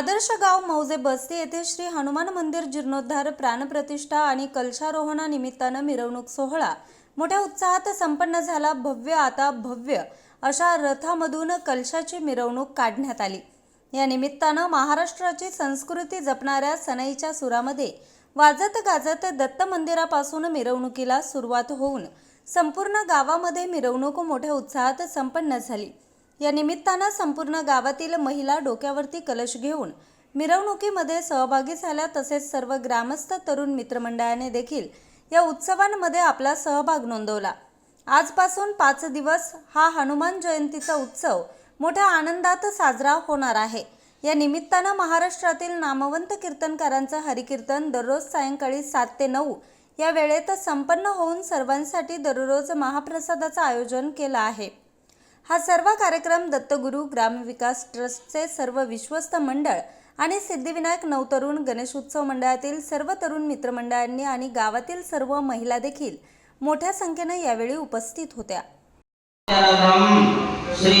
आदर्श गाव मौजे बस्ती येथे श्री हनुमान मंदिर जीर्णोद्धार प्राणप्रतिष्ठा आणि कलशारोहणानिमित्तानं मिरवणूक सोहळा. मोठ्या उत्साहात संपन्न झाला भव्य आता भव्य अशा रथामधून कलशाची मिरवणूक काढण्यात आली. या निमित्तानं महाराष्ट्राची संस्कृती जपणाऱ्या सनईच्या सुरामध्ये वाजत गाजत दत्त मंदिरापासून मिरवणुकीला सुरुवात होऊन संपूर्ण गावामध्ये मिरवणूक मोठ्या उत्साहात संपन्न झाली. या निमित्तानं संपूर्ण गावातील महिला डोक्यावरती कलश घेऊन मिरवणुकीमध्ये सहभागी झाल्या तसेच सर्व ग्रामस्थ तरुण मित्रमंडळाने देखील या उत्सवांमध्ये आपला सहभाग नोंदवला. आजपासून पाच दिवस हा हनुमान जयंतीचा उत्सव मोठ्या आनंदात साजरा होणार आहे. या निमित्तानं महाराष्ट्रातील नामवंत कीर्तनकारांचं हरिकीर्तन दररोज सायंकाळी सात ते नऊ या वेळेत संपन्न होऊन सर्वांसाठी दररोज महाप्रसादाचं आयोजन केलं आहे. हा सर्व कार्यक्रम दत्तगुरू ग्रामविकास ट्रस्टचे सर्व विश्वस्त मंडळ आणि सिद्धिविनायक नवतरुण गणेशोत्सव मंडळातील सर्व तरुण मित्रमंडळांनी आणि गावातील सर्व महिला देखील मोठ्या संख्येने यावेळी उपस्थित होत्या. श्री